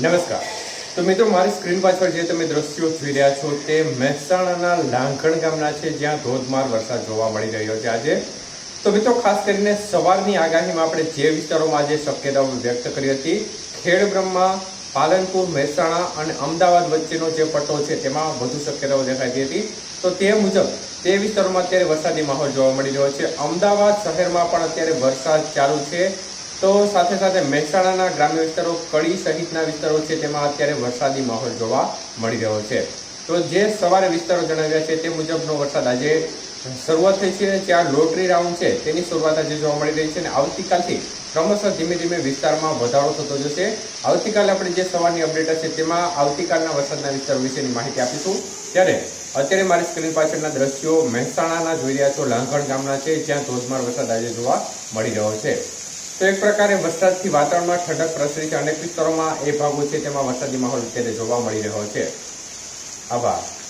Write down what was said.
નમસ્કાર. તો મિત્રો, મારી સ્ક્રીન પાછળ જે તમે દ્રશ્યો જોઈ રહ્યા છો તે મહેસાણાના લાંઘણ ગામના છે, જ્યાં ધોધમાર વરસાદ જોવા મળી રહ્યો છે આજે. તો મિત્રો, ખાસ કરીને સવારની આગાહીમાં આપણે જે વિસ્તારોમાં આજે શક્યતાઓ વ્યક્ત કરી હતી, ખેડ પાલનપુર, મહેસાણા અને અમદાવાદ વચ્ચેનો જે પટ્ટો છે, તેમાં વધુ શક્યતાઓ દેખાતી હતી. તો તે મુજબ, તે વિસ્તારોમાં અત્યારે વરસાદી માહોલ જોવા મળી રહ્યો છે. અમદાવાદ શહેરમાં પણ અત્યારે વરસાદ ચાલુ છે. તો સાથે સાથે મહેસાણાના ગ્રામ્ય વિસ્તારો, કડી સહિતના વિસ્તારો છે, તેમાં અત્યારે વરસાદી માહોલ જોવા મળી રહ્યો છે. તો જે સવારે વિસ્તારો જણાવ્યા છે, તે મુજબનો વરસાદ આજે શરૂઆત થઈ છે, જ્યાં લોટરી રાઉન્ડ છે, તેની શરૂઆત આજે જોવા મળી રહી છે અને આવતીકાલથી ક્રમશઃ ધીમે ધીમે વિસ્તારમાં વધારો થતો જશે. આવતીકાલે આપણે જે સવારની અપડેટ હશે, તેમાં આવતીકાલના વરસાદના વિસ્તારો વિશેની માહિતી આપીશું. ત્યારે અત્યારે મારી સ્ક્રીન પાછળના દ્રશ્યો મહેસાણાના જોઈ રહ્યા છો લાંઘણ ગામના છે, જ્યાં ધોધમાર વરસાદ આજે જોવા મળી રહ્યો છે. તો એક પ્રકારે વરસાદથી વાતાવરણમાં ઠંડક પ્રસરી છે. અનેક વિસ્તારોમાં એ ભાગો છે તેમાં વરસાદી માહોલ અત્યારે જોવા મળી રહ્યો છે. આભાર.